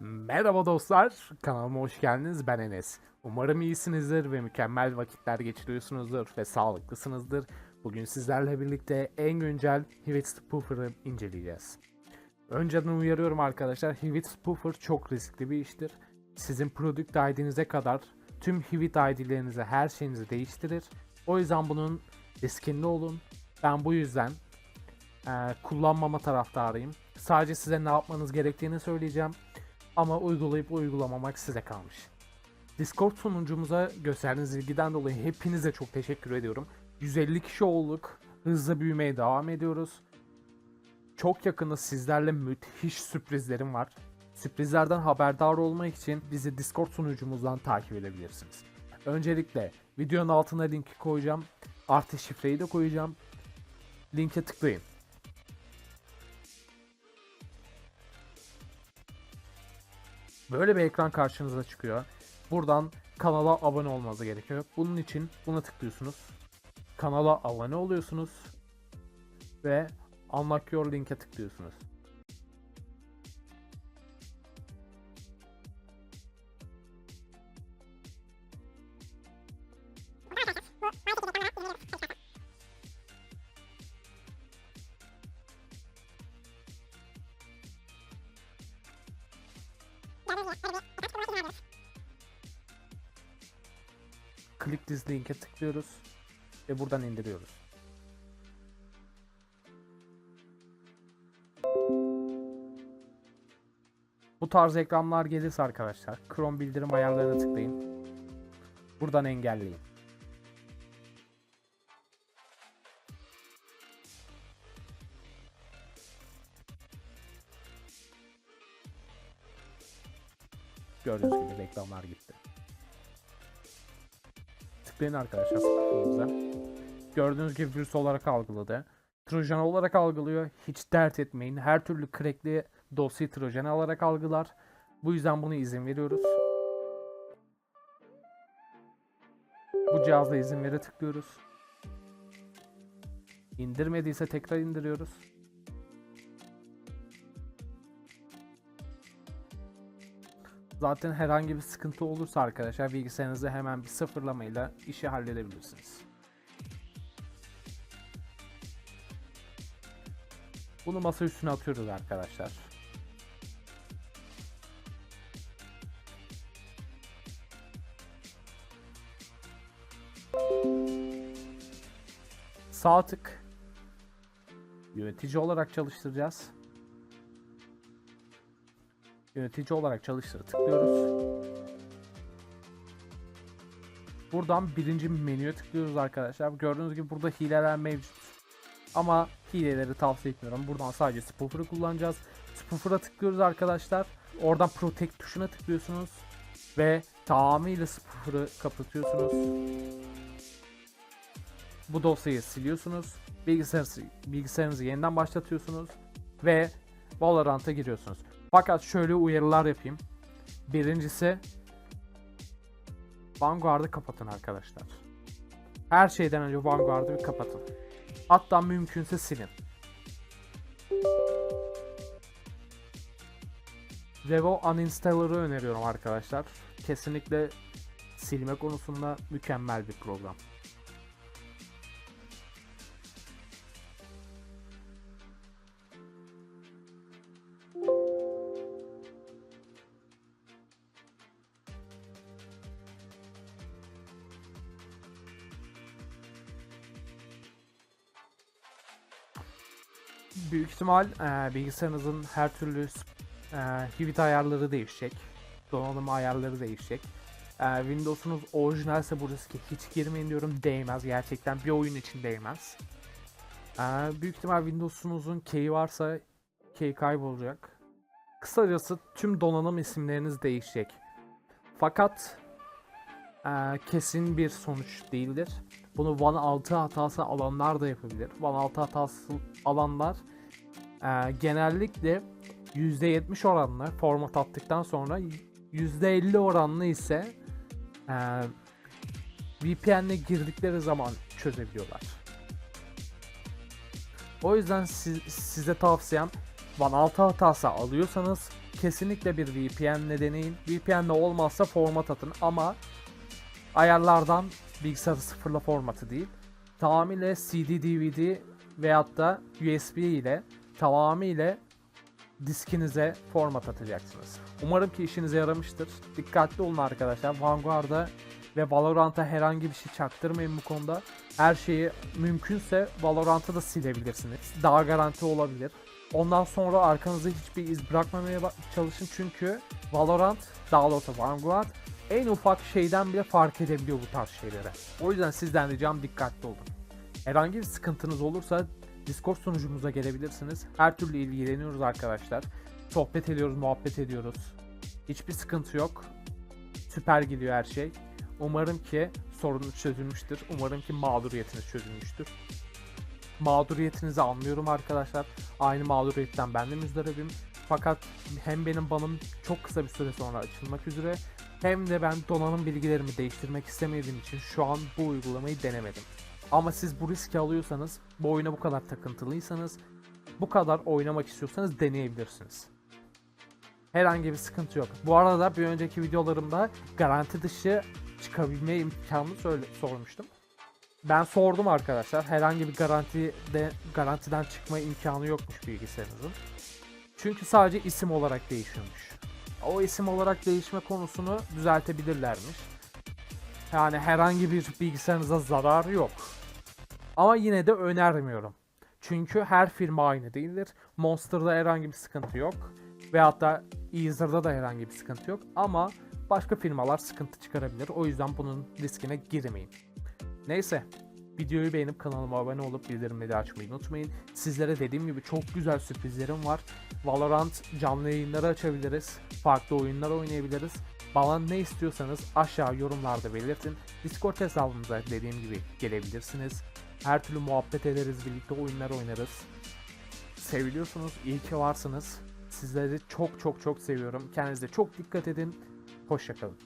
Merhaba dostlar, kanalıma hoş geldiniz. Ben Enes. Umarım iyisinizdir ve mükemmel vakitler geçiriyorsunuzdur ve sağlıklısınızdır. Bugün sizlerle birlikte en güncel Hivit Spoofer'ı inceleyeceğiz. Önceden uyarıyorum arkadaşlar, Hivit Spoofer çok riskli bir iştir. Sizin Product ID'nize kadar tüm Hivit ID'lerinizi, her şeyinizi değiştirir. O yüzden bunun riskinde olun. Ben bu yüzden eee, kullanmama taraftarıyım. Sadece size ne yapmanız gerektiğini söyleyeceğim. Ama uygulayıp uygulamamak size kalmış. Discord sunucumuza gösterdiğiniz ilgiden dolayı hepinize çok teşekkür ediyorum. 150 kişi olduk. Hızla büyümeye devam ediyoruz. Çok yakında sizlerle müthiş sürprizlerim var. Sürprizlerden haberdar olmak için bizi Discord sunucumuzdan takip edebilirsiniz. Öncelikle videonun altına linki koyacağım. Artı şifreyi de koyacağım. Linke tıklayın. Böyle bir ekran karşınıza çıkıyor. Buradan kanala abone olmanız gerekiyor. Bunun için buna tıklıyorsunuz. Kanala abone oluyorsunuz. Ve Unlock Your Link'e tıklıyorsunuz. Click this link'e tıklıyoruz. Ve buradan indiriyoruz. Bu tarz ekranlar gelirse arkadaşlar Chrome bildirim ayarlarına tıklayın. Buradan engelleyin. Gördüğünüz gibi reklamlar gitti. Tıklayın arkadaşlar sıkıntınıza. Gördüğünüz gibi virüs olarak algıladı. Trojan olarak algılıyor. Hiç dert etmeyin. Her türlü crackli dosyayı Trojan olarak algılar. Bu yüzden bunu izin veriyoruz. Bu cihazda izin vere tıklıyoruz. İndirmediyse tekrar indiriyoruz. Zaten herhangi bir sıkıntı olursa arkadaşlar bilgisayarınızı hemen bir sıfırlamayla işi halledebilirsiniz. Bunu masa üstüne atıyoruz arkadaşlar. Sağ tık yönetici olarak çalıştıracağız. Yönetici olarak çalıştır tıklıyoruz. Buradan birinci menüye tıklıyoruz arkadaşlar. Gördüğünüz gibi burada hileler mevcut. Ama hileleri tavsiye etmiyorum. Buradan sadece spoofer'ı kullanacağız. Spoofer'a tıklıyoruz arkadaşlar. Oradan protect tuşuna tıklıyorsunuz. Ve tamamıyla spoofer'ı kapatıyorsunuz. Bu dosyayı siliyorsunuz. Bilgisayarınızı, bilgisayarınızı yeniden başlatıyorsunuz. Ve Valorant'a giriyorsunuz. Fakat şöyle uyarılar yapayım. Birincisi Vanguard'ı kapatın arkadaşlar. Her şeyden önce Vanguard'ı bir kapatın. Hatta mümkünse silin. Revo Uninstaller'ı öneriyorum arkadaşlar. Kesinlikle silme konusunda mükemmel bir program. Büyük ihtimal e, bilgisayarınızın her türlü e, ayarları değişecek. Donanım ayarları değişecek. E, Windows'unuz orijinalse bu riske hiç girmeyin diyorum. Değmez. Gerçekten bir oyun için değmez. E, büyük ihtimal Windows'unuzun key'i varsa key kaybolacak. Kısacası tüm donanım isimleriniz değişecek. Fakat e, kesin bir sonuç değildir. Bunu One 6 hatası alanlar da yapabilir. One 6 hatası alanlar e, genellikle %70 oranla format attıktan sonra %50 oranlı ise e, VPN'le girdikleri zaman çözebiliyorlar. O yüzden siz- size tavsiyem Van hatası alıyorsanız kesinlikle bir VPN deneyin. VPN de olmazsa format atın ama ayarlardan bilgisayarı sıfırla formatı değil. Tamamıyla CD, DVD veyahut da USB ile tamamıyla diskinize format atacaksınız. Umarım ki işinize yaramıştır. Dikkatli olun arkadaşlar. Vanguard'a ve Valorant'a herhangi bir şey çaktırmayın bu konuda. Her şeyi mümkünse Valorant'ı da silebilirsiniz. Daha garanti olabilir. Ondan sonra arkanızda hiçbir iz bırakmamaya çalışın çünkü Valorant, daha doğrusu Vanguard en ufak şeyden bile fark edebiliyor bu tarz şeylere. O yüzden sizden ricam dikkatli olun. Herhangi bir sıkıntınız olursa Discord sunucumuza gelebilirsiniz. Her türlü ilgileniyoruz arkadaşlar. Sohbet ediyoruz, muhabbet ediyoruz. Hiçbir sıkıntı yok. Süper gidiyor her şey. Umarım ki sorunuz çözülmüştür. Umarım ki mağduriyetiniz çözülmüştür. Mağduriyetinizi anlıyorum arkadaşlar. Aynı mağduriyetten ben de müzdaribim. Fakat hem benim banım çok kısa bir süre sonra açılmak üzere hem de ben donanım bilgilerimi değiştirmek istemediğim için şu an bu uygulamayı denemedim. Ama siz bu riski alıyorsanız, bu oyuna bu kadar takıntılıysanız, bu kadar oynamak istiyorsanız deneyebilirsiniz. Herhangi bir sıkıntı yok. Bu arada bir önceki videolarımda garanti dışı çıkabilme imkanını söyle sormuştum. Ben sordum arkadaşlar. Herhangi bir garantide garantiden çıkma imkanı yokmuş bilgisayarınızın. Çünkü sadece isim olarak değişiyormuş. O isim olarak değişme konusunu düzeltebilirlermiş. Yani herhangi bir bilgisayarınıza zararı yok. Ama yine de önermiyorum. Çünkü her firma aynı değildir. Monster'da herhangi bir sıkıntı yok. Veyahut da Easer'da da herhangi bir sıkıntı yok. Ama başka firmalar sıkıntı çıkarabilir. O yüzden bunun riskine girmeyin. Neyse. Videoyu beğenip kanalıma abone olup bildirimleri açmayı unutmayın. Sizlere dediğim gibi çok güzel sürprizlerim var. Valorant canlı yayınları açabiliriz. Farklı oyunlar oynayabiliriz. Bana ne istiyorsanız aşağı yorumlarda belirtin. Discord hesabımıza dediğim gibi gelebilirsiniz. Her türlü muhabbet ederiz, birlikte oyunlar oynarız. Seviliyorsunuz, iyi ki varsınız. Sizleri çok çok çok seviyorum. Kendinize çok dikkat edin. Hoşçakalın.